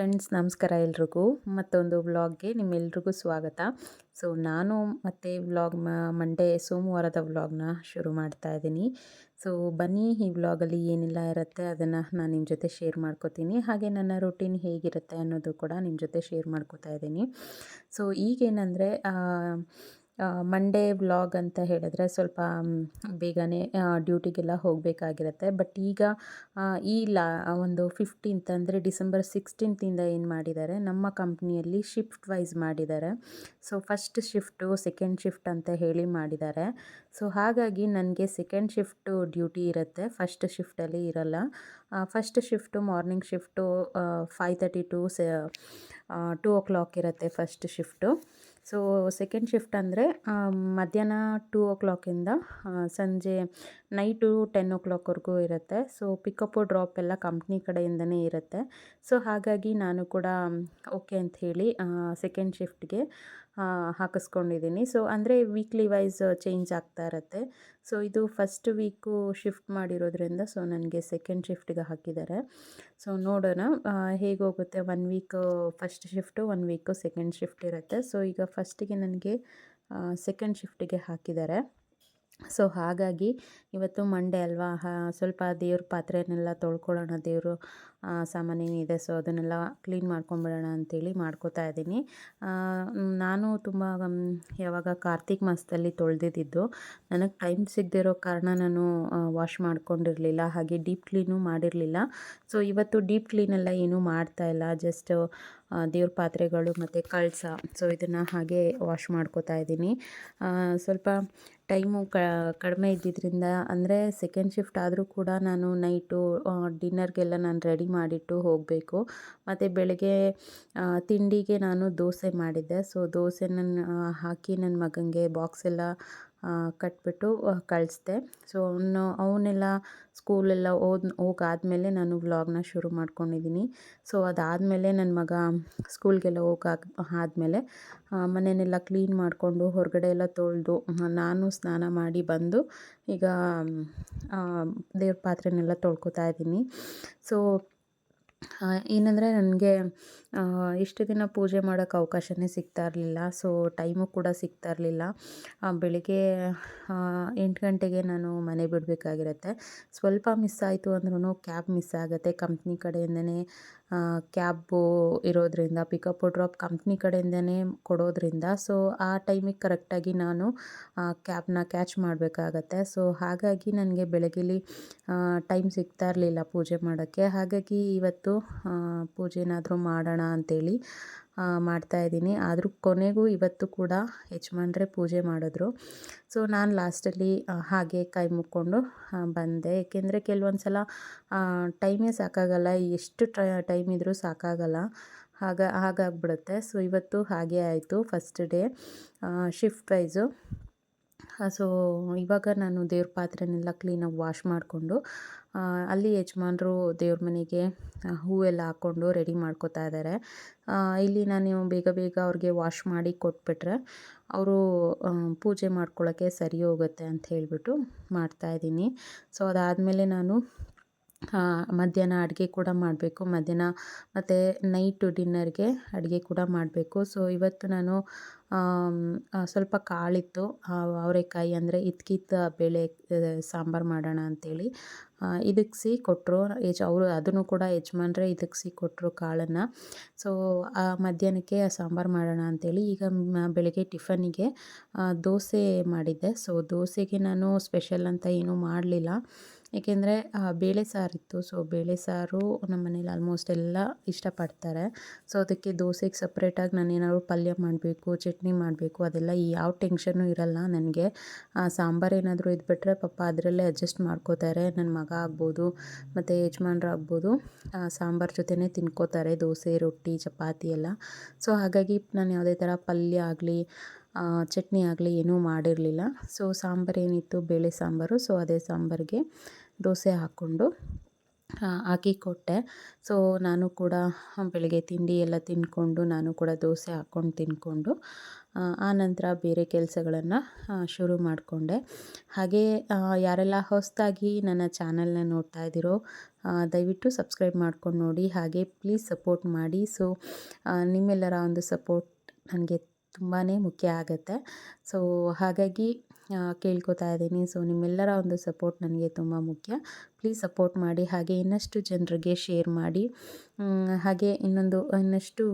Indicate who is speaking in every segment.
Speaker 1: Friends, ನಮಸ್ಕಾರ ಎಲ್ರಿಗೂ. ಮತ್ತೊಂದು ವ್ಲಾಗ್ಗೆ ನಿಮ್ಮೆಲ್ರಿಗೂ ಸ್ವಾಗತ. ಸೊ, ನಾನು ಮತ್ತೆ ವ್ಲಾಗ್ ಮಂಡೇ, ಸೋಮವಾರದ ವ್ಲಾಗ್ನ ಶುರು ಮಾಡ್ತಾ ಇದ್ದೀನಿ. ಸೊ, ಬನ್ನಿ, ಈ ವ್ಲಾಗಲ್ಲಿ ಏನೆಲ್ಲ ಇರುತ್ತೆ ಅದನ್ನು ನಾನು ನಿಮ್ಮ ಜೊತೆ ಶೇರ್ ಮಾಡ್ಕೋತೀನಿ. ಹಾಗೆ ನನ್ನ ರೂಟೀನ್ ಹೇಗಿರುತ್ತೆ ಅನ್ನೋದು ಕೂಡ ನಿಮ್ಮ ಜೊತೆ ಶೇರ್ ಮಾಡ್ಕೋತಾ ಇದ್ದೀನಿ. ಸೊ, ಈಗೇನೆಂದರೆ ಮಂಡೇ ವ್ಲಾಗ್ ಅಂತ ಹೇಳಿದ್ರೆ ಸ್ವಲ್ಪ ಬೇಗನೆ ಡ್ಯೂಟಿಗೆಲ್ಲ ಹೋಗಬೇಕಾಗಿರುತ್ತೆ. ಬಟ್ ಈಗ ಈ ಲಾ ಒಂದು ಫಿಫ್ಟೀನ್ತ್ ಅಂದರೆ ಡಿಸೆಂಬರ್ ಸಿಕ್ಸ್ಟೀನ್ತಿಂದ ಏನು ಮಾಡಿದ್ದಾರೆ, ನಮ್ಮ ಕಂಪ್ನಿಯಲ್ಲಿ ಶಿಫ್ಟ್ ವೈಸ್ ಮಾಡಿದ್ದಾರೆ. So first shift second shift ಅಂತ ಹೇಳಿ ಮಾಡಿದ್ದಾರೆ. ಸೊ ಹಾಗಾಗಿ ನನಗೆ ಸೆಕೆಂಡ್ ಶಿಫ್ಟು ಡ್ಯೂಟಿ ಇರುತ್ತೆ. ಫಸ್ಟ್ ಶಿಫ್ಟಲ್ಲಿ ಇರಲ್ಲ. First shift morning shift five thirty to ಸೆ ಟೂ ಓ ಕ್ಲಾಕ್ ಇರುತ್ತೆ first shift so second shift ಅಂದರೆ ಮಧ್ಯಾಹ್ನ ಟೂ ಓ ಕ್ಲಾಕಿಂದ ಸಂಜೆ ನೈಟು ಟೆನ್ ಓ ಕ್ಲಾಕ್ವರೆಗೂ ಇರುತ್ತೆ. ಸೊ ಪಿಕಪ್ಪು ಡ್ರಾಪ್ ಎಲ್ಲ ಕಂಪ್ನಿ ಕಡೆಯಿಂದನೇ ಇರುತ್ತೆ. ಸೊ ಹಾಗಾಗಿ ನಾನು ಕೂಡ ಓಕೆ ಅಂತ ಹೇಳಿ ಸೆಕೆಂಡ್ ಶಿಫ್ಟ್ಗೆ ಹಾಕಿಸ್ಕೊಂಡಿದ್ದೀನಿ. ಸೊ ಅಂದರೆ ವೀಕ್ಲಿ ವೈಸ್ ಚೇಂಜ್ ಆಗ್ತಾ ಇರುತ್ತೆ. ಸೊ ಇದು ಫಸ್ಟ್ ವೀಕು ಶಿಫ್ಟ್ ಮಾಡಿರೋದ್ರಿಂದ ಸೊ ನನಗೆ ಸೆಕೆಂಡ್ ಶಿಫ್ಟಿಗೆ ಹಾಕಿದ್ದಾರೆ. ಸೊ ನೋಡೋಣ ಹೇಗೆ ಹೋಗುತ್ತೆ. One week first shift one week second shift ಇರುತ್ತೆ. ಸೊ ಈಗ ಫಸ್ಟಿಗೆ ನನಗೆ ಸೆಕೆಂಡ್ ಶಿಫ್ಟಿಗೆ ಹಾಕಿದ್ದಾರೆ. ಸೊ ಹಾಗಾಗಿ ಇವತ್ತು ಮಂಡೆ ಅಲ್ವಾ? ಸ್ವಲ್ಪ ದೇವ್ರ ಪಾತ್ರೆನೆಲ್ಲ ತೊಳ್ಕೊಳ್ಳೋಣ, ದೇವರು ಸಾಮಾನೇನಿದೆ ಸೊ ಅದನ್ನೆಲ್ಲ ಕ್ಲೀನ್ ಮಾಡ್ಕೊಂಬಿಡೋಣ ಅಂತೇಳಿ ಮಾಡ್ಕೋತಾ ಇದ್ದೀನಿ. ನಾನು ತುಂಬ ಯಾವಾಗ ಕಾರ್ತಿಕ್ ಮಾಸದಲ್ಲಿ ತೊಳೆದಿದ್ದು ನನಗೆ ಟೈಮ್ ಸಿಗದಿರೋ ಕಾರಣ ನಾನು ವಾಶ್ ಮಾಡ್ಕೊಂಡಿರಲಿಲ್ಲ, ಹಾಗೆ ಡೀಪ್ ಕ್ಲೀನು ಮಾಡಿರಲಿಲ್ಲ. ಸೊ ಇವತ್ತು ಡೀಪ್ ಕ್ಲೀನೆಲ್ಲ ಏನೂ ಮಾಡ್ತಾಯಿಲ್ಲ ಜಸ್ಟ್ ದೇವ್ರ ಪಾತ್ರೆಗಳು ಮತ್ತು ಕಳಸ. ಸೊ ಇದನ್ನು ಹಾಗೆ ವಾಶ್ ಮಾಡ್ಕೋತಾ ಇದ್ದೀನಿ. ಸ್ವಲ್ಪ ಟೈಮು ಕಡಿಮೆ ಇದ್ದಿದ್ದರಿಂದ ಅಂದರೆ ಸೆಕೆಂಡ್ ಶಿಫ್ಟ್ ಆದರೂ ಕೂಡ ನಾನು ನೈಟು ಡಿನ್ನರ್ಗೆಲ್ಲ ನಾನು ರೆಡಿ ಮಾಡಿಟ್ಟು ಹೋಗಬೇಕು. ಮತ್ತು ಬೆಳಗ್ಗೆ ತಿಂಡಿಗೆ ನಾನು ದೋಸೆ ಮಾಡಿದ್ದೆ. ಸೊ ದೋಸೆ ನನ್ನ ಹಾಕಿ ನನ್ನ ಮಗನಿಗೆ ಬಾಕ್ಸೆಲ್ಲ ಕಟ್ಬಿಟ್ಟು ಕಳಿಸ್ದೆ. ಸೊ ಅವನು ಅವನ್ನೆಲ್ಲ ಸ್ಕೂಲೆಲ್ಲ ಓದ್, ಹೋಗಾದ್ಮೇಲೆ ನಾನು ವ್ಲಾಗ್ನ ಶುರು ಮಾಡ್ಕೊಂಡಿದ್ದೀನಿ. ಸೊ ಅದಾದಮೇಲೆ ನನ್ನ ಮಗ ಸ್ಕೂಲ್ಗೆಲ್ಲ ಹೋಗಾಕ ಆದಮೇಲೆ ಮನೆಯನ್ನೆಲ್ಲ ಕ್ಲೀನ್ ಮಾಡಿಕೊಂಡು ಹೊರಗಡೆ ಎಲ್ಲ ತೊಳೆದು ನಾನು ಸ್ನಾನ ಮಾಡಿ ಬಂದು ಈಗ ದೇವ್ರ ಪಾತ್ರೆನೆಲ್ಲ ತೊಳ್ಕೊತಾ ಇದ್ದೀನಿ. ಸೊ ಏನಂದರೆ ನನಗೆ ಇಷ್ಟು ದಿನ ಪೂಜೆ ಮಾಡೋಕ್ಕೆ ಅವಕಾಶನೇ ಸಿಗ್ತಾ ಇರಲಿಲ್ಲ. ಸೊ ಟೈಮು ಕೂಡ ಸಿಗ್ತಾ ಇರಲಿಲ್ಲ. ಬೆಳಿಗ್ಗೆ ಎಂಟು ಗಂಟೆಗೆ ನಾನು ಮನೆ ಬಿಡಬೇಕಾಗಿರತ್ತೆ. ಸ್ವಲ್ಪ ಮಿಸ್ ಆಯಿತು ಅಂದ್ರೂ ಕ್ಯಾಬ್ ಮಿಸ್ ಆಗುತ್ತೆ. ಕಂಪ್ನಿ ಕಡೆಯಿಂದನೇ ಕ್ಯಾಬು ಇರೋದರಿಂದ ಪಿಕಪ್ ಡ್ರಾಪ್ ಕಂಪ್ನಿ ಕಡೆಯಿಂದನೇ ಕೊಡೋದರಿಂದ. ಸೊ ಆ ಟೈಮಿಗೆ ಕರೆಕ್ಟಾಗಿ ನಾನು ಕ್ಯಾಬ್ನ ಕ್ಯಾಚ್ ಮಾಡಬೇಕಾಗತ್ತೆ. ಸೊ ಹಾಗಾಗಿ ನನಗೆ ಬೆಳಗ್ಗೆಲಿ ಟೈಮ್ ಸಿಗ್ತಾ ಇರಲಿಲ್ಲ ಪೂಜೆ ಮಾಡೋಕ್ಕೆ. ಹಾಗಾಗಿ ಇವತ್ತು ಪೂಜೆನಾದರೂ ಮಾಡೋಣ ಅಂಥೇಳಿ ಮಾಡ್ತಾಯಿದ್ದೀನಿ ಆದರೂ ಕೊನೆಗೂ ಇವತ್ತು ಕೂಡ ಯಜಮಾನ್ರೇ ಪೂಜೆ ಮಾಡಿದ್ರು. ಸೊ ನಾನು ಲಾಸ್ಟಲ್ಲಿ ಹಾಗೆ ಕೈ ಮುಕ್ಕೊಂಡು ಬಂದೆ. ಏಕೆಂದರೆ ಕೆಲವೊಂದು ಸಲ ಟೈಮೇ ಸಾಕಾಗಲ್ಲ. ಎಷ್ಟು ಟೈಮ್ ಇದ್ದರೂ ಸಾಕಾಗಲ್ಲ. ಹಾಗ, ಹಾಗಾಗ್ಬಿಡುತ್ತೆ. ಸೊ ಇವತ್ತು ಹಾಗೆ ಆಯಿತು. First day shift wise so ಇವಾಗ ನಾನು ದೇವ್ರ ಪಾತ್ರೆನೆಲ್ಲ ಕ್ಲೀನಾಗಿ ವಾಶ್ ಮಾಡಿಕೊಂಡು ಅಲ್ಲಿ ಯಜಮಾನ್ರು ದೇವ್ರ ಮನೆಗೆ ಹೂವೆಲ್ಲ ಹಾಕ್ಕೊಂಡು ರೆಡಿ ಮಾಡ್ಕೋತಾ ಇದ್ದಾರೆ ಇಲ್ಲಿ ನಾನು ಬೇಗ ಬೇಗ ಅವ್ರಿಗೆ ವಾಶ್ ಮಾಡಿ ಕೊಟ್ಬಿಟ್ರೆ ಅವರು ಪೂಜೆ ಮಾಡ್ಕೊಳ್ಳೋಕ್ಕೆ ಸರಿ ಹೋಗುತ್ತೆ ಅಂತ ಹೇಳಿಬಿಟ್ಟು ಮಾಡ್ತಾಯಿದ್ದೀನಿ ಸೊ ಅದಾದಮೇಲೆ ನಾನು ಮಧ್ಯಾಹ್ನ ಅಡುಗೆ ಕೂಡ ಮಾಡಬೇಕು. ಮಧ್ಯಾಹ್ನ ಮತ್ತು ನೈಟು ಡಿನ್ನರ್ಗೆ ಅಡುಗೆ ಕೂಡ ಮಾಡಬೇಕು. ಸೊ ಇವತ್ತು ನಾನು ಸ್ವಲ್ಪ ಕಾಳಿತ್ತು. ಅವರೆಕಾಯಿ ಅಂದರೆ ಇದ್ಕಿತ್ತ ಬೇಳೆ ಸಾಂಬಾರು ಮಾಡೋಣ ಅಂಥೇಳಿ ಇದಕ್ಸಿ ಕೊಟ್ಟರು ಯಜ್, ಅವರು ಅದನ್ನು ಕೂಡ ಯಜಮಾನ್ರೆ ಸಿ ಕೊಟ್ಟರು ಕಾಳನ್ನು. ಸೊ ಮಧ್ಯಾಹ್ನಕ್ಕೆ ಸಾಂಬಾರು ಮಾಡೋಣ ಅಂತೇಳಿ ಈಗ ಬೆಳಗ್ಗೆ ಟಿಫನ್ನಿಗೆ ದೋಸೆ ಮಾಡಿದ್ದೆ. ಸೊ ದೋಸೆಗೆ ನಾನು ಸ್ಪೆಷಲ್ ಅಂತ ಏನೂ ಮಾಡಲಿಲ್ಲ. ಏಕೆಂದರೆ ಬೇಳೆ ಸಾರಿತ್ತು ಸೊ, ಬೇಳೆ ಸಾರು ನಮ್ಮ ಮನೇಲಿ ಆಲ್ಮೋಸ್ಟ್ ಎಲ್ಲ ಇಷ್ಟಪಡ್ತಾರೆ. ಸೊ, ಅದಕ್ಕೆ ದೋಸೆಗೆ ಸಪ್ರೇಟಾಗಿ ನಾನು ಏನಾದ್ರು ಪಲ್ಯ ಮಾಡಬೇಕು, ಚಟ್ನಿ ಮಾಡಬೇಕು, ಅದೆಲ್ಲ ಯಾವ ಟೆನ್ಷನ್ನು ಇರಲ್ಲ ನನಗೆ. ಸಾಂಬಾರು ಏನಾದರೂ ಇದ್ಬಿಟ್ರೆ ಪಾಪ ಅದರಲ್ಲೇ ಅಡ್ಜಸ್ಟ್ ಮಾಡ್ಕೋತಾರೆ. ನನ್ನ ಮಗ ಆಗ್ಬೋದು, ಮತ್ತು ಯಜಮಾನ್ರು ಆಗ್ಬೋದು ಸಾಂಬಾರು ಜೊತೆನೇ ತಿನ್ಕೋತಾರೆ. ದೋಸೆ, ರೊಟ್ಟಿ, ಚಪಾತಿ ಎಲ್ಲ. ಸೊ, ಹಾಗಾಗಿ ನಾನು ಯಾವುದೇ ಥರ ಪಲ್ಯ ಆಗಲಿ ಚಟ್ನಿ ಆಗಲಿ ಏನೂ ಮಾಡಿರಲಿಲ್ಲ. ಸೊ ಸಾಂಬಾರು ಏನಿತ್ತು? ಬೇಳೆ ಸಾಂಬಾರು. ಸೊ ಅದೇ ಸಾಂಬಾರಿಗೆ ದೋಸೆ ಹಾಕ್ಕೊಂಡು ಹಾಕಿ ಕೊಟ್ಟೆ. ಸೊ ನಾನು ಕೂಡ ಬೆಳಗ್ಗೆ ತಿಂಡಿ ಎಲ್ಲ ತಿಂದ್ಕೊಂಡು, ನಾನು ಕೂಡ ದೋಸೆ ಹಾಕ್ಕೊಂಡು ತಿಂದ್ಕೊಂಡು ಆನಂತರ ಬೇರೆ ಕೆಲಸಗಳನ್ನು ಶುರು ಮಾಡಿಕೊಂಡೆ. ಹಾಗೆ ಯಾರೆಲ್ಲ ಹೊಸದಾಗಿ ನನ್ನ ಚಾನಲ್ನ ನೋಡ್ತಾ ಇದ್ದೀರೋ ದಯವಿಟ್ಟು ಸಬ್ಸ್ಕ್ರೈಬ್ ಮಾಡ್ಕೊಂಡು ನೋಡಿ. ಹಾಗೆ ಪ್ಲೀಸ್ ಸಪೋರ್ಟ್ ಮಾಡಿ. ಸೊ ನಿಮ್ಮೆಲ್ಲರ ಒಂದು ಸಪೋರ್ಟ್ ನನಗೆ ತುಂಬಾ ಮುಖ್ಯ ಆಗುತ್ತೆ. ಸೊ ಹಾಗಾಗಿ ಕೇಳ್ಕೊತಾ ಇದ್ದೀನಿ. ಸೊ ನಿಮ್ಮೆಲ್ಲರ ಒಂದು ಸಪೋರ್ಟ್ ನನಗೆ ತುಂಬ ಮುಖ್ಯ. ಪ್ಲೀಸ್ ಸಪೋರ್ಟ್ ಮಾಡಿ, ಹಾಗೆ ಇನ್ನಷ್ಟು ಜನರಿಗೆ ಶೇರ್ ಮಾಡಿ. ಹಾಗೆ ಇನ್ನೊಂದು, ಇನ್ನಷ್ಟು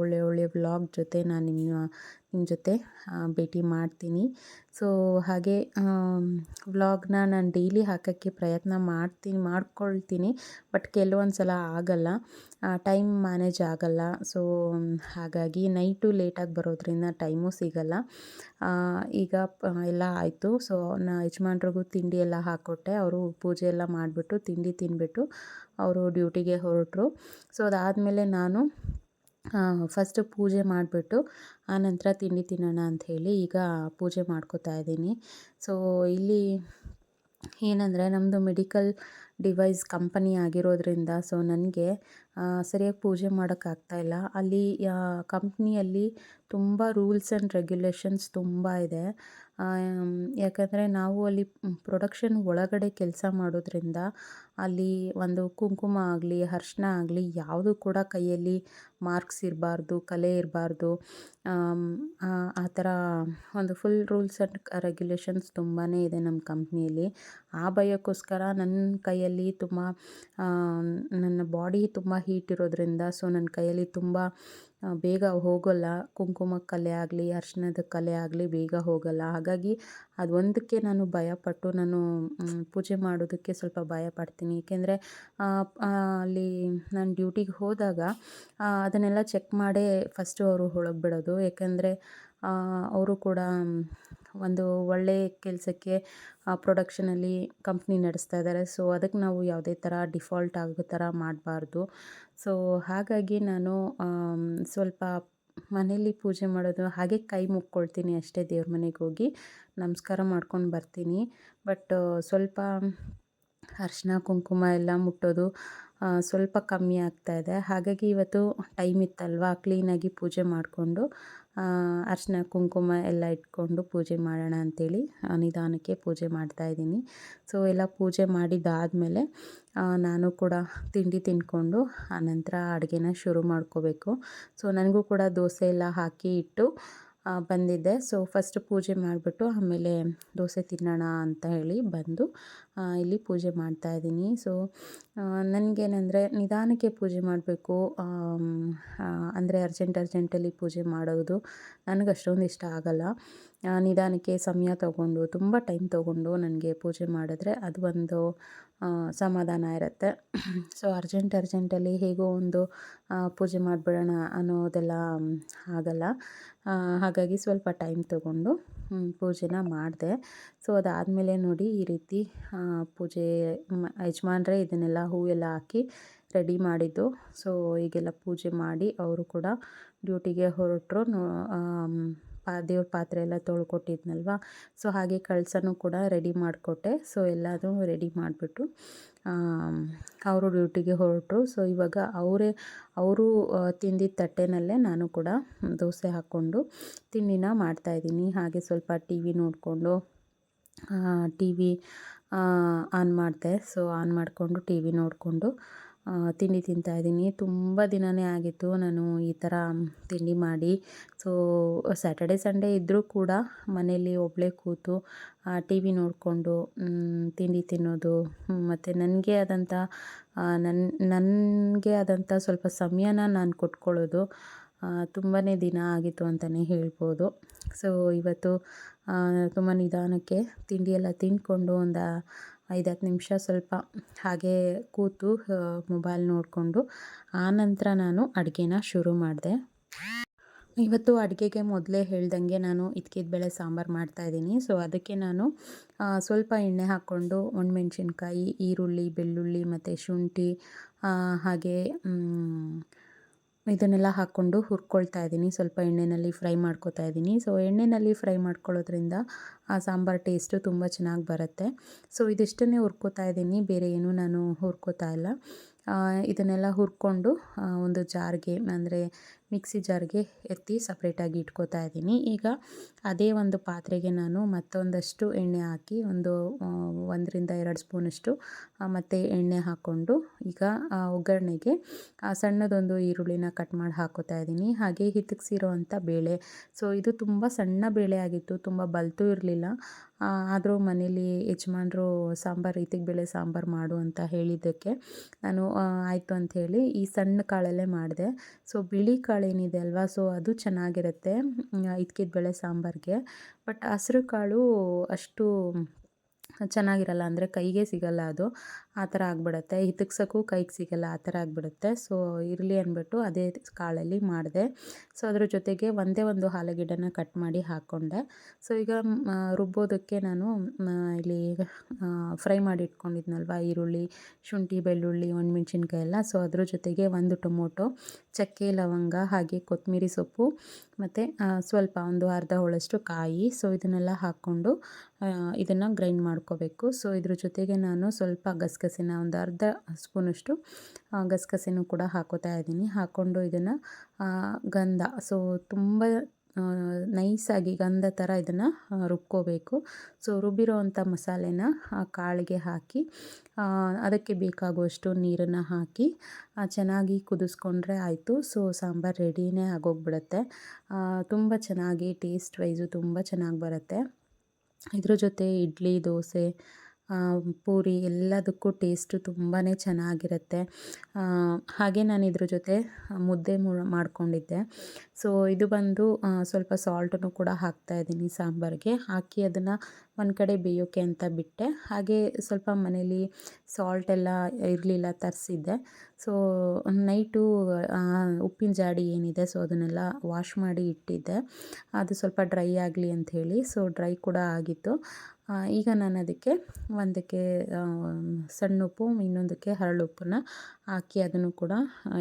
Speaker 1: ಒಳ್ಳೆಯ ಒಳ್ಳೆಯ ವ್ಲಾಗ್ ಜೊತೆ ನಾನು ನಿಮ್ಮ ನಿಮ್ಮ ಜೊತೆ ಭೇಟಿ ಮಾಡ್ತೀನಿ. ಸೊ ಹಾಗೆ ವ್ಲಾಗ್ನ ನಾನು ಡೈಲಿ ಹಾಕೋಕ್ಕೆ ಪ್ರಯತ್ನ ಮಾಡ್ತೀನಿ, ಮಾಡ್ಕೊಳ್ತೀನಿ, ಬಟ್ ಕೆಲವೊಂದು ಸಲ ಆಗಲ್ಲ ಟೈಮ್ ಮ್ಯಾನೇಜ್ ಆಗಲ್ಲ. ಸೊ ಹಾಗಾಗಿ ನೈಟು ಲೇಟಾಗಿ ಬರೋದ್ರಿಂದ ಟೈಮು ಸಿಗಲ್ಲ. ಈಗ ಎಲ್ಲ ಆಯಿತು. ಸೊ ನಾ ಯಜಮಾನ್ರಿಗೂ ತಿಂಡಿ ಎಲ್ಲ ಹಾಕ್ಕೊಟ್ಟೆ ಅವರು ಪೂಜೆ ಎಲ್ಲ ಮಾಡಿಬಿಟ್ಟು ತಿಂಡಿ ತಿನ್ಬಿಟ್ಟು, ಅವರು ಡ್ಯೂಟಿಗೆ ಹೊರಟರು. ಸೊ ಅದಾದಮೇಲೆ ನಾನು ಫಸ್ಟು ಪೂಜೆ ಮಾಡಿಬಿಟ್ಟು ಆನಂತರ ತಿಂಡಿ ತಿನ್ನೋಣ ಅಂಥೇಳಿ ಈಗ ಪೂಜೆ ಮಾಡ್ಕೋತಾ ಇದ್ದೀನಿ. ಸೊ ಇಲ್ಲಿ ಏನಂದರೆ ನಮ್ಮದು ಮೆಡಿಕಲ್ ಡಿವೈಸ್ ಕಂಪನಿ ಆಗಿರೋದ್ರಿಂದ ಸೊ ನನಗೆ ಸರಿಯಾಗಿ ಪೂಜೆ ಮಾಡೋಕ್ಕಾಗ್ತಾಯಿಲ್ಲ ಅಲ್ಲಿ ಕಂಪ್ನಿಯಲ್ಲಿ ತುಂಬ ರೂಲ್ಸ್ ಆ್ಯಂಡ್ ರೆಗ್ಯುಲೇಷನ್ಸ್ ತುಂಬ ಇದೆ. ಯಾಕಂದರೆ ನಾವು ಅಲ್ಲಿ ಪ್ರೊಡಕ್ಷನ್ ಒಳಗಡೆ ಕೆಲಸ ಮಾಡೋದ್ರಿಂದ ಅಲ್ಲಿ ಒಂದು ಕುಂಕುಮ ಆಗಲಿ ಅರ್ಶಿನ ಆಗಲಿ ಯಾವುದು ಕೂಡ ಕೈಯಲ್ಲಿ ಮಾರ್ಕ್ಸ್ ಇರಬಾರ್ದು, ಕಲೆ ಇರಬಾರ್ದು. ಆ ಥರ ಒಂದು ಫುಲ್ ರೂಲ್ಸ್ ಆ್ಯಂಡ್ ರೆಗ್ಯುಲೇಷನ್ಸ್ ತುಂಬಾ ಇದೆ ನಮ್ಮ ಕಂಪ್ನಿಯಲ್ಲಿ. ಆ ಭಯಕ್ಕೋಸ್ಕರ ನನ್ನ ಕೈಯಲ್ಲಿ ತುಂಬ ನನ್ನ ಬಾಡಿ ತುಂಬ ಹೀಟ್ ಇರೋದ್ರಿಂದ ಸೊ ನನ್ನ ಕೈಯಲ್ಲಿ ತುಂಬ ಬೇಗ ಹೋಗೋಲ್ಲ. ಕುಂಕುಮ ಕಲೆ ಆಗಲಿ ಅರ್ಶಿಣದ ಕಲೆ ಆಗಲಿ ಬೇಗ ಹೋಗೋಲ್ಲ. ಹಾಗಾಗಿ ಅದೊಂದಕ್ಕೆ ನಾನು ಭಯಪಟ್ಟು ನಾನು ಪೂಜೆ ಮಾಡೋದಕ್ಕೆ ಸ್ವಲ್ಪ ಭಯಪಡ್ತೀನಿ. ಏಕೆಂದರೆ ಅಲ್ಲಿ ನಾನು ಡ್ಯೂಟಿಗೆ ಹೋದಾಗ ಅದನ್ನೆಲ್ಲ ಚೆಕ್ ಮಾಡೇ ಫಸ್ಟು ಅವರು ಒಳಗೆ ಬಿಡೋದು ಏಕೆಂದರೆ ಅವರು ಕೂಡ ಒಂದು ಒಳ್ಳೆಯ ಕೆಲಸಕ್ಕೆ ಪ್ರೊಡಕ್ಷನಲ್ಲಿ ಕಂಪ್ನಿ ನಡೆಸ್ತಾ ಇದ್ದಾರೆ. ಸೊ ಅದಕ್ಕೆ ನಾವು ಯಾವುದೇ ಥರ ಡಿಫಾಲ್ಟ್ ಆಗೋ ಥರ ಮಾಡಬಾರ್ದು. ಸೊ ಹಾಗಾಗಿ ನಾನು ಸ್ವಲ್ಪ ಮನೇಲಿ ಪೂಜೆ ಮಾಡೋದು, ಹಾಗೆ ಕೈ ಮುಕ್ಕೊಳ್ತೀನಿ ಅಷ್ಟೇ ದೇವ್ರ ಮನೆಗೆ ಹೋಗಿ. ನಮಸ್ಕಾರ ಮಾಡ್ಕೊಂಡು ಬರ್ತೀನಿ. ಬಟ್ ಸ್ವಲ್ಪ ಅರಿಶಿನ ಕುಂಕುಮ ಎಲ್ಲ ಮುಟ್ಟೋದು ಸ್ವಲ್ಪ ಕಮ್ಮಿ ಆಗ್ತಾ ಇದೆ. ಹಾಗಾಗಿ ಇವತ್ತು ಟೈಮ್ ಇತ್ತಲ್ವ? ಕ್ಲೀನಾಗಿ ಪೂಜೆ ಮಾಡಿಕೊಂಡು ಅರ್ಶಿನ, ಕುಂಕುಮ ಎಲ್ಲ ಇಟ್ಕೊಂಡು ಪೂಜೆ ಮಾಡೋಣ ಅಂಥೇಳಿ ನಿಧಾನಕ್ಕೆ ಪೂಜೆ ಮಾಡ್ತಾಯಿದ್ದೀನಿ ಸೊ ಎಲ್ಲ ಪೂಜೆ ಮಾಡಿದ್ದಾದಮೇಲೆ ನಾನು ಕೂಡ ತಿಂಡಿ ತಿಂದ್ಕೊಂಡು ಆನಂತರ ಅಡುಗೆನ ಶುರು ಮಾಡ್ಕೋಬೇಕು. ಸೊ ನನಗೂ ಕೂಡ ದೋಸೆ ಎಲ್ಲ ಹಾಕಿ ಇಟ್ಟು ಬಂದಿದ್ದೆ ಸೊ ಫಸ್ಟ್ ಪೂಜೆ ಮಾಡಿಬಿಟ್ಟು ಆಮೇಲೆ ದೋಸೆ ತಿನ್ನೋಣ ಅಂತ ಹೇಳಿ ಬಂದು ಇಲ್ಲಿ ಪೂಜೆ ಮಾಡ್ತಾ ಇದ್ದೀನಿ. ಸೊ ನನಗೇನಂದರೆ ನಿಧಾನಕ್ಕೆ ಪೂಜೆ ಮಾಡಬೇಕು. ಅಂದರೆ ಅರ್ಜೆಂಟ್ ಅರ್ಜೆಂಟಲ್ಲಿ ಪೂಜೆ ಮಾಡೋದು ನನಗೆ ಅಷ್ಟೊಂದು ಇಷ್ಟ ಆಗಲ್ಲ. ನಿಧಾನಕ್ಕೆ ಸಮಯ ತಗೊಂಡು, ತುಂಬ ಟೈಮ್ ತಗೊಂಡು ನನಗೆ ಪೂಜೆ ಮಾಡಿದ್ರೆ ಅದು ಒಂದು ಸಮಾಧಾನ ಇರುತ್ತೆ. ಸೊ ಅರ್ಜೆಂಟ್ ಅರ್ಜೆಂಟಲ್ಲಿ ಹೇಗೋ ಒಂದು ಪೂಜೆ ಮಾಡಿಬಿಡೋಣ ಅನ್ನೋದೆಲ್ಲ ಆಗಲ್ಲ. ಹಾಗಾಗಿ ಸ್ವಲ್ಪ ಟೈಮ್ ತಗೊಂಡು ಪೂಜೆನ ಮಾಡಿದೆ. ಸೊ ಅದಾದಮೇಲೆ ನೋಡಿ ಈ ರೀತಿ ಪೂಜೆ ಯಜಮಾನ್ರೆ ಇದನ್ನೆಲ್ಲ ಹೂವೆಲ್ಲ ಹಾಕಿ ರೆಡಿ ಮಾಡಿದ್ದು. ಸೊ ಈಗೆಲ್ಲ ಪೂಜೆ ಮಾಡಿ ಅವರು ಕೂಡ ಡ್ಯೂಟಿಗೆ ಹೊರಟರು. ಪಾ ದೇವ್ರ ಪಾತ್ರೆ ಎಲ್ಲ ತೊಳ್ಕೊಟ್ಟಿದ್ನಲ್ವ? ಸೊ ಹಾಗೆ ಕಳಸನೂ ಕೂಡ ರೆಡಿ ಮಾಡಿಕೊಟ್ಟೆ. ಸೊ ಎಲ್ಲದೂ ರೆಡಿ ಮಾಡಿಬಿಟ್ಟು ಅವರು ಡ್ಯೂಟಿಗೆ ಹೊರಟರು. ಸೊ ಇವಾಗ ಅವರೇ, ಅವರು ತಿಂದಿದ್ದ ತಟ್ಟೆನಲ್ಲೇ ನಾನು ಕೂಡ ದೋಸೆ ಹಾಕ್ಕೊಂಡು ತಿಂಡಿನ ಮಾಡ್ತಾಯಿದ್ದೀನಿ ಹಾಗೆ ಸ್ವಲ್ಪ ಟಿ ವಿ ನೋಡಿಕೊಂಡು ಟಿ ವಿ ಆನ್ ಮಾಡಿದೆ. ಸೊ ಆನ್ ಮಾಡಿಕೊಂಡು ಟಿ ವಿ ನೋಡಿಕೊಂಡು ತಿಂಡಿ ತಿಂತಾಯಿದ್ದೀನಿ ತುಂಬ ದಿನವೇ ಆಗಿತ್ತು ನಾನು ಈ ಥರ ತಿಂಡಿ ಮಾಡಿ. ಸೊ ಸ್ಯಾಟರ್ಡೆ ಸಂಡೇ ಇದ್ದರೂ ಕೂಡ ಮನೆಯಲ್ಲಿ ಒಬ್ಬಳೇ ಕೂತು ಟಿ ವಿ ನೋಡಿಕೊಂಡು ತಿಂಡಿ ತಿನ್ನೋದು ಮತ್ತು ನನಗೆ ಆದಂಥ ನನ್ನ ನನಗೆ ಆದಂಥ ಸ್ವಲ್ಪ ಸಮಯನ ನಾನು ಕೊಟ್ಕೊಳ್ಳೋದು. ತುಂಬಾ ದಿನ ಆಗಿತ್ತು ಅಂತಲೇ ಹೇಳ್ಬೋದು. ಸೊ ಇವತ್ತು ತುಂಬ ನಿಧಾನಕ್ಕೆ ತಿಂಡಿ ಎಲ್ಲ ತಿಂದ್ಕೊಂಡು ಒಂದು ಐದು ಹತ್ತು ನಿಮಿಷ ಸ್ವಲ್ಪ ಹಾಗೆ ಕೂತು ಮೊಬೈಲ್ ನೋಡಿಕೊಂಡು ಆನಂತರ ನಾನು ಅಡುಗೆನ ಶುರು ಮಾಡಿದೆ. ಇವತ್ತು ಅಡುಗೆಗೆ ಮೊದಲೇ ಹೇಳ್ದಂಗೆ ನಾನು ಇದ್ಕಿದ ಬೇಳೆ ಸಾಂಬಾರು ಮಾಡ್ತಾಯಿದ್ದೀನಿ ಸೊ ಅದಕ್ಕೆ ನಾನು ಸ್ವಲ್ಪ ಎಣ್ಣೆ ಹಾಕ್ಕೊಂಡು ಒಣಮೆಣ್ಸಿನ್ಕಾಯಿ, ಈರುಳ್ಳಿ, ಬೆಳ್ಳುಳ್ಳಿ ಮತ್ತು ಶುಂಠಿ ಹಾಗೆ ಇದನ್ನೆಲ್ಲ ಹಾಕ್ಕೊಂಡು ಹುರ್ಕೊಳ್ತಾ ಇದ್ದೀನಿ. ಸ್ವಲ್ಪ ಎಣ್ಣೆಯಲ್ಲಿ ಫ್ರೈ ಮಾಡ್ಕೋತಾ ಇದ್ದೀನಿ. ಸೊ ಎಣ್ಣೆಯಲ್ಲಿ ಫ್ರೈ ಮಾಡ್ಕೊಳ್ಳೋದ್ರಿಂದ ಆ ಸಾಂಬಾರು ಟೇಸ್ಟು ತುಂಬ ಚೆನ್ನಾಗಿ ಬರುತ್ತೆ. ಸೊ ಇದಿಷ್ಟನ್ನೇ ಹುರ್ಕೋತಾ ಇದ್ದೀನಿ. ಬೇರೆ ಏನೂ ನಾನು ಹುರ್ಕೋತಾ ಇಲ್ಲ. ಇದನ್ನೆಲ್ಲ ಹುರ್ಕೊಂಡು ಒಂದು ಜಾರ್ಗೆ, ಅಂದರೆ ಮಿಕ್ಸಿ ಜಾರ್ಗೆ ಎತ್ತಿ ಸಪ್ರೇಟಾಗಿ ಇಟ್ಕೋತಾ ಇದ್ದೀನಿ. ಈಗ ಅದೇ ಒಂದು ಪಾತ್ರೆಗೆ ನಾನು ಮತ್ತೊಂದಷ್ಟು ಎಣ್ಣೆ ಹಾಕಿ ಒಂದು ಒಂದರಿಂದ ಎರಡು ಸ್ಪೂನಷ್ಟು ಮತ್ತು ಎಣ್ಣೆ ಹಾಕ್ಕೊಂಡು ಈಗ ಒಗ್ಗರಣೆಗೆ ಸಣ್ಣದೊಂದು ಈರುಳ್ಳಿನ ಕಟ್ ಮಾಡಿ ಹಾಕೋತಾ ಇದ್ದೀನಿ. ಹಾಗೆ ಹಿತಕ್ಸಿರೋ ಅಂಥ ಬೇಳೆ. ಸೊ, ಇದು ತುಂಬ ಸಣ್ಣ ಬೇಳೆ ಆಗಿತ್ತು, ತುಂಬ ಬಲ್ತು ಇರಲಿಲ್ಲ. ಆದರೂ ಮನೇಲಿ ಯಜಮಾನ್ರು ಸಾಂಬಾರು ರೀತಿಗೆ ಬೇಳೆ ಸಾಂಬಾರು ಮಾಡು ಅಂತ ಹೇಳಿದ್ದಕ್ಕೆ ನಾನು ಆಯಿತು ಅಂಥೇಳಿ ಈ ಸಣ್ಣ ಕಾಳಲ್ಲೇ ಮಾಡಿದೆ. ಸೊ, ಬಿಳಿ ಕಾಳು ಏನಿದೆ ಅಲ್ವಾ? ಸೊ ಅದು ಚೆನ್ನಾಗಿರುತ್ತೆ. ಇದ್ಕಿದ ಬೇಳೆ ಸಾಂಬಾರಿಗೆ. ಬಟ್ ಹಸ್ರು ಕಾಳು ಅಷ್ಟು ಚೆನ್ನಾಗಿರಲ್ಲ. ಅಂದರೆ ಕೈಗೆ ಸಿಗಲ್ಲ ಅದು. ಆ ಥರ ಆಗಿಬಿಡುತ್ತೆ. ಹಿತಕ್ಸೋಕ್ಕೂ ಕೈಗೆ ಸಿಗಲ್ಲ, ಆ ಥರ ಆಗಿಬಿಡುತ್ತೆ. ಸೊ ಇರಲಿ ಅಂದ್ಬಿಟ್ಟು ಅದೇ ಕಾಳಲ್ಲಿ ಮಾಡಿದೆ. ಸೊ ಅದ್ರ ಜೊತೆಗೆ ಒಂದೇ ಒಂದು ಆಲೂಗೆಡ್ಡೆನ ಕಟ್ ಮಾಡಿ ಹಾಕ್ಕೊಂಡೆ ಸೊ ಈಗ ರುಬ್ಬೋದಕ್ಕೆ ನಾನು ಇಲ್ಲಿ ಫ್ರೈ ಮಾಡಿ ಇಟ್ಕೊಂಡಿದ್ನಲ್ವ? ಈರುಳ್ಳಿ, ಶುಂಠಿ, ಬೆಳ್ಳುಳ್ಳಿ, ಒಣಮೆಣ್ಸಿನ್ಕಾಯಿ ಎಲ್ಲ. ಸೊ ಅದ್ರ ಜೊತೆಗೆ ಒಂದು ಟೊಮೊಟೊ, ಚಕ್ಕೆ, ಲವಂಗ, ಹಾಗೆ ಕೊತ್ತಂಬರಿ ಸೊಪ್ಪು, ಮತ್ತು ಸ್ವಲ್ಪ ಒಂದು ಅರ್ಧ ಹೋಳಷ್ಟು ಕಾಯಿ. ಸೊ ಇದನ್ನೆಲ್ಲ ಹಾಕ್ಕೊಂಡು ಇದನ್ನು ಗ್ರೈಂಡ್ ಮಾಡ್ಕೋಬೇಕು. ಸೊ ಇದ್ರ ಜೊತೆಗೆ ನಾನು ಸ್ವಲ್ಪ ಗಸಗಸೆನ ಒಂದು ಅರ್ಧ ಸ್ಪೂನಷ್ಟು ಗಸಗಸೆನೂ ಕೂಡ ಹಾಕೋತಾ ಇದ್ದೀನಿ. ಹಾಕ್ಕೊಂಡು ಇದನ್ನು ಗಂಧ, ಸೊ ತುಂಬ ನೈಸಾಗಿ ಗಂಧ ಥರ ಇದನ್ನು ರುಬ್ಕೋಬೇಕು. ಸೊ ರುಬ್ಬಿರೋ ಅಂಥ ಮಸಾಲೆನ ಕಾಳಿಗೆ ಹಾಕಿ ಅದಕ್ಕೆ ಬೇಕಾಗುವಷ್ಟು ನೀರನ್ನು ಹಾಕಿ ಚೆನ್ನಾಗಿ ಕುದಿಸ್ಕೊಂಡ್ರೆ ಆಯಿತು. ಸೊ ಸಾಂಬಾರು ರೆಡಿನೇ ಆಗೋಗ್ಬಿಡುತ್ತೆ. ತುಂಬ ಚೆನ್ನಾಗಿ ಟೇಸ್ಟ್ ವೈಸು ತುಂಬ ಚೆನ್ನಾಗಿ ಬರುತ್ತೆ. ಇದ್ರ ಜೊತೆ ಇಡ್ಲಿ, ದೋಸೆ ಪೂರಿ ಎಲ್ಲದಕ್ಕೂ ಟೇಸ್ಟು ತುಂಬಾ ಚೆನ್ನಾಗಿರುತ್ತೆ. ಹಾಗೆ ನಾನು ಇದ್ರ ಜೊತೆ ಮುದ್ದೆ ಮಾಡಿಕೊಂಡಿದ್ದೆ. ಸೊ ಇದು ಬಂದು ಸ್ವಲ್ಪ ಸಾಲ್ಟನ್ನು ಕೂಡ ಹಾಕ್ತಾ ಇದ್ದೀನಿ ಸಾಂಬಾರಿಗೆ. ಹಾಕಿ ಅದನ್ನು ಒಂದು ಕಡೆ ಬೇಯೋಕ್ಕೆ ಅಂತ ಬಿಟ್ಟೆ. ಹಾಗೆ ಸ್ವಲ್ಪ ಮನೇಲಿ ಸಾಲ್ಟ್ ಎಲ್ಲ ಇರಲಿಲ್ಲ ತರಿಸಿದ್ದೆ. ಸೊ ನೈಟು ಉಪ್ಪಿನ ಜಾಡಿ ಏನಿದೆ ಸೊ ಅದನ್ನೆಲ್ಲ ವಾಶ್ ಮಾಡಿ ಇಟ್ಟಿದ್ದೆ. ಅದು ಸ್ವಲ್ಪ ಡ್ರೈ ಆಗಲಿ ಅಂಥೇಳಿ ಸೊ ಡ್ರೈ ಕೂಡ ಆಗಿತ್ತು. ಈಗ ನಾನು ಅದಕ್ಕೆ ಒಂದಕ್ಕೆ ಸಣ್ಣ ಉಪ್ಪು, ಇನ್ನೊಂದಕ್ಕೆ ಹರಳುಪ್ಪನ್ನ ಹಾಕಿ ಅದನ್ನು ಕೂಡ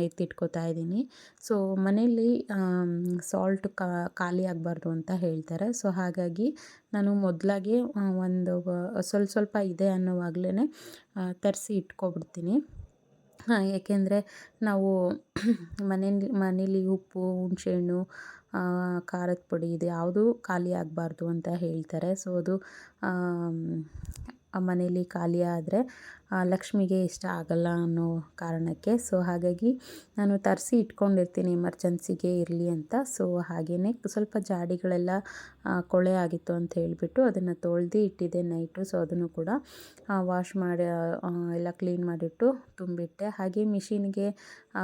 Speaker 1: ಎತ್ತಿಟ್ಕೋತಾ ಇದ್ದೀನಿ. ಸೊ ಮನೆಯಲ್ಲಿ ಸಾಲ್ಟ್ ಖಾಲಿ ಆಗಬಾರ್ದು ಅಂತ ಹೇಳ್ತಾರೆ. ಸೊ ಹಾಗಾಗಿ ನಾನು ಮೊದಲಾಗೆ ಒಂದು ಸ್ವಲ್ಪ ಸ್ವಲ್ಪ ಇದೆ ಅನ್ನೋವಾಗಲೇ ತರಿಸಿ ಇಟ್ಕೊಬಿಡ್ತೀನಿ. ಏಕೆಂದರೆ ನಾವು ಮನೇಲಿ ಮನೇಲಿ ಉಪ್ಪು, ಹುಣಸೆಹಣ್ಣು ಖಾರದ ಪುಡಿ ಇದು ಯಾವುದೂ ಖಾಲಿ ಆಗಬಾರ್ದು ಅಂತ ಹೇಳ್ತಾರೆ. ಸೊ ಅದು ಮನೇಲಿ ಖಾಲಿ ಆದರೆ ಲಕ್ಷ್ಮಿಗೆ ಇಷ್ಟ ಆಗಲ್ಲ ಅನ್ನೋ ಕಾರಣಕ್ಕೆ ಸೊ ಹಾಗಾಗಿ ನಾನು ತರಿಸಿ ಇಟ್ಕೊಂಡಿರ್ತೀನಿ ಎಮರ್ಜೆನ್ಸಿಗೆ ಇರಲಿ ಅಂತ. ಸೊ ಹಾಗೆಯೇ ಸ್ವಲ್ಪ ಜಾಡಿಗಳೆಲ್ಲ ಕೊಳೆ ಆಗಿತ್ತು ಅಂತ ಹೇಳಿಬಿಟ್ಟು ಅದನ್ನು ತೊಳ್ದು ಇಟ್ಟಿದ್ದೆ ನೈಟು. ಸೊ ಅದನ್ನು ಕೂಡ ವಾಶ್ ಮಾಡಿ ಎಲ್ಲ ಕ್ಲೀನ್ ಮಾಡಿಟ್ಟು ತುಂಬಿಟ್ಟೆ. ಹಾಗೆ ಮಿಷಿನ್ಗೆ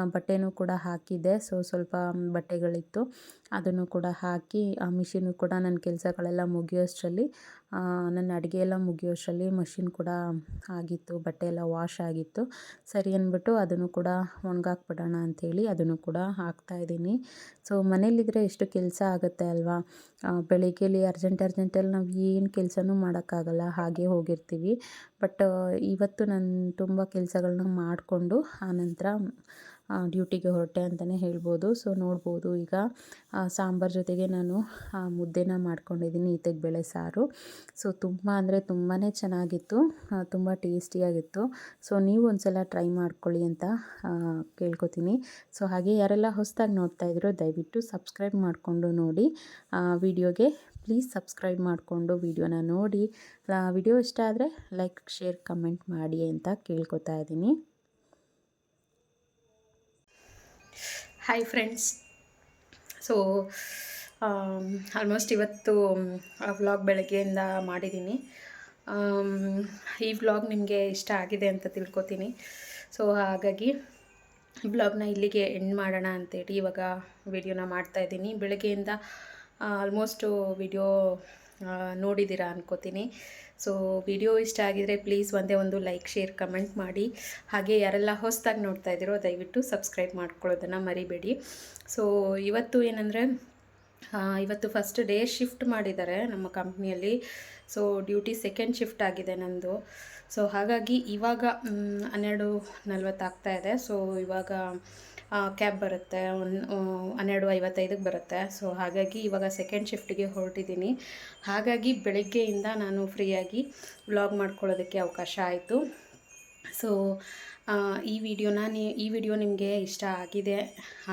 Speaker 1: ಬಟ್ಟೆನೂ ಕೂಡ ಹಾಕಿದ್ದೆ. ಸೊ ಸ್ವಲ್ಪ ಬಟ್ಟೆಗಳಿತ್ತು. ಅದನ್ನು ಕೂಡ ಹಾಕಿ, ಆ, ಮಿಷಿನು ಕೂಡ ನನ್ನ ಕೆಲಸಗಳೆಲ್ಲ ಮುಗಿಯೋಷ್ಟರಲ್ಲಿ ನನ್ನ ಅಡುಗೆ ಎಲ್ಲ ಮುಗಿಯೋಷ್ಟರಲ್ಲಿ ಮಷಿನ್ ಕೂಡ ಆಗಿತ್ತು ಬಟ್ಟೆ ಎಲ್ಲ ವಾಶ್ ಆಗಿತ್ತು. ಸರಿ ಅಂದ್ಬಿಟ್ಟು ಅದನ್ನು ಕೂಡ ಒಣಗಾಕ್ಬಿಡೋಣ ಅಂಥೇಳಿ ಅದನ್ನು ಕೂಡ ಹಾಕ್ತಾ ಇದ್ದೀನಿ. ಸೊ ಮನೇಲಿದ್ದರೆ ಎಷ್ಟು ಕೆಲಸ ಆಗುತ್ತೆ ಅಲ್ವಾ? ಬೆಳಿಗ್ಗೆಲಿ ಅರ್ಜೆಂಟ್ ಅರ್ಜೆಂಟಲ್ಲಿ ನಾವು ಏನು ಕೆಲಸನೂ ಮಾಡೋಕ್ಕಾಗಲ್ಲ, ಹಾಗೆ ಹೋಗಿರ್ತೀವಿ. ಬಟ್ ಇವತ್ತು ನಾನು ತುಂಬ ಕೆಲಸಗಳನ್ನ ಮಾಡಿಕೊಂಡು ಆನಂತರ ಡ್ಯೂಟಿಗೆ ಹೊರಟೆ ಅಂತಲೇ ಹೇಳ್ಬೋದು. ಸೊ, ನೋಡ್ಬೋದು ಈಗ ಸಾಂಬಾರು ಜೊತೆಗೆ ನಾನು ಮುದ್ದೆನ ಮಾಡ್ಕೊಂಡಿದ್ದೀನಿ ಬೇಳೆ ಸಾರು. ಸೊ, ತುಂಬ ಅಂದರೆ ತುಂಬಾ ಚೆನ್ನಾಗಿತ್ತು ತುಂಬ ಟೇಸ್ಟಿಯಾಗಿತ್ತು. ಸೊ, ನೀವು ಒಂದ್ಸಲ ಟ್ರೈ ಮಾಡ್ಕೊಳ್ಳಿ ಅಂತ ಕೇಳ್ಕೊತೀನಿ. ಸೊ, ಹಾಗೆ ಯಾರೆಲ್ಲ ಹೊಸದಾಗಿ ನೋಡ್ತಾ ಇದ್ದೀರೋ ದಯವಿಟ್ಟು ಸಬ್ಸ್ಕ್ರೈಬ್ ಮಾಡಿಕೊಂಡು ನೋಡಿ ವಿಡಿಯೋಗೆ ಪ್ಲೀಸ್ ಸಬ್ಸ್ಕ್ರೈಬ್ ಮಾಡಿಕೊಂಡು ವಿಡಿಯೋನ ನೋಡಿ. ವಿಡಿಯೋ ಇಷ್ಟ ಆದರೆ ಲೈಕ್ ಶೇರ್ ಕಮೆಂಟ್ ಮಾಡಿ ಅಂತ ಕೇಳ್ಕೊತಾ ಇದ್ದೀನಿ.
Speaker 2: ಹಾಯ್ ಫ್ರೆಂಡ್ಸ್ ಸೊ ಆಲ್ಮೋಸ್ಟ್ ಇವತ್ತು ವ್ಲಾಗ್ ಬೆಳಗ್ಗೆಯಿಂದ ಮಾಡಿದ್ದೀನಿ. ಆಮ್, ಈ ವ್ಲಾಗ್ ನಿಮಗೆ ಇಷ್ಟ ಆಗಿದೆ ಅಂತ ತಿಳ್ಕೊತೀನಿ. ಸೊ ಹಾಗಾಗಿ ಈ ವ್ಲಾಗ್ನ ಇಲ್ಲಿಗೆ ಎಂಡ್ ಮಾಡೋಣ ಅಂತೇಳಿ ಇವಾಗ ವಿಡಿಯೋನ ಮಾಡ್ತಾಯಿದ್ದೀನಿ ಬೆಳಗ್ಗೆಯಿಂದ ಆಲ್ಮೋಸ್ಟು ವಿಡಿಯೋ ನೋಡಿದ್ದೀರಾ ಅನ್ಕೋತೀನಿ. ಸೊ ವಿಡಿಯೋ ಇಷ್ಟ ಆಗಿದರೆ ಪ್ಲೀಸ್ ಒಂದೇ ಒಂದು ಲೈಕ್ ಶೇರ್ ಕಮೆಂಟ್ ಮಾಡಿ. ಹಾಗೆ ಯಾರೆಲ್ಲ ಹೊಸದಾಗಿ ನೋಡ್ತಾ ಇದ್ದೀರೋ ದಯವಿಟ್ಟು ಸಬ್ಸ್ಕ್ರೈಬ್ ಮಾಡ್ಕೊಳ್ಳೋದನ್ನು ಮರಿಬೇಡಿ. ಸೊ ಇವತ್ತು ಏನಂದರೆ ಇವತ್ತು ಫಸ್ಟ್ ಡೇ ಶಿಫ್ಟ್ ಮಾಡಿದ್ದಾರೆ ನಮ್ಮ ಕಂಪ್ನಿಯಲ್ಲಿ ಸೊ ಡ್ಯೂಟಿ ಸೆಕೆಂಡ್ ಶಿಫ್ಟ್ ಆಗಿದೆ ನಂದು. ಸೊ ಹಾಗಾಗಿ ಇವಾಗ ಹನ್ನೆರಡು ನಲ್ವತ್ತಾಗ್ತಾ ಇದೆ. ಸೊ ಇವಾಗ ಕ್ಯಾಬ್ ಬರುತ್ತೆ, ಒಂದು ಹನ್ನೆರಡು ಐವತ್ತೈದಕ್ಕೆ ಬರುತ್ತೆ. ಸೊ ಹಾಗಾಗಿ ಇವಾಗ ಸೆಕೆಂಡ್ ಶಿಫ್ಟಿಗೆ ಹೊರಟಿದ್ದೀನಿ. ಹಾಗಾಗಿ ಬೆಳಗ್ಗೆಯಿಂದ ನಾನು ಫ್ರೀಯಾಗಿ ವ್ಲಾಗ್ ಮಾಡ್ಕೊಳ್ಳೋದಕ್ಕೆ ಅವಕಾಶ ಆಯಿತು. ಸೊ ಈ ವಿಡಿಯೋನ ನೀ, ಈ ವಿಡಿಯೋ ನಿಮಗೆ ಇಷ್ಟ ಆಗಿದೆ,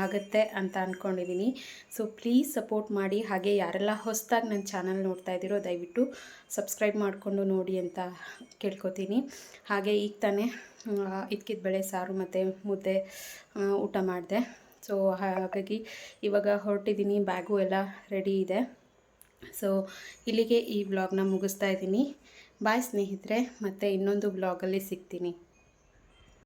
Speaker 2: ಆಗುತ್ತೆ ಅಂತ ಅಂದ್ಕೊಂಡಿದ್ದೀನಿ ಸೊ ಪ್ಲೀಸ್ ಸಪೋರ್ಟ್ ಮಾಡಿ. ಹಾಗೆ ಯಾರೆಲ್ಲ ಹೊಸದಾಗಿ ನನ್ನ ಚಾನಲ್ ನೋಡ್ತಾ ಇದ್ದೀರೋ, ದಯವಿಟ್ಟು ಸಬ್ಸ್ಕ್ರೈಬ್ ಮಾಡಿಕೊಂಡು ನೋಡಿ ಅಂತ ಕೇಳ್ಕೊತೀನಿ. ಹಾಗೆ ಈಗ ತಾನೇ ಇದ್ಕಿದ ಬೆಳೆ ಸಾರು ಮತ್ತು ಮುದ್ದೆ ಊಟ ಮಾಡಿದೆ. ಸೊ ಹಾಗಾಗಿ ಇವಾಗ ಹೊರಟಿದ್ದೀನಿ ಬ್ಯಾಗು ಎಲ್ಲ ರೆಡಿ ಇದೆ. ಸೊ ಇಲ್ಲಿಗೆ ಈ ಬ್ಲಾಗ್ನ ಮುಗಿಸ್ತಾ ಇದ್ದೀನಿ. ಬಾಯ್ ಸ್ನೇಹಿತರೆ, ಮತ್ತು ಇನ್ನೊಂದು ಬ್ಲಾಗಲ್ಲಿ ಸಿಗ್ತೀನಿ.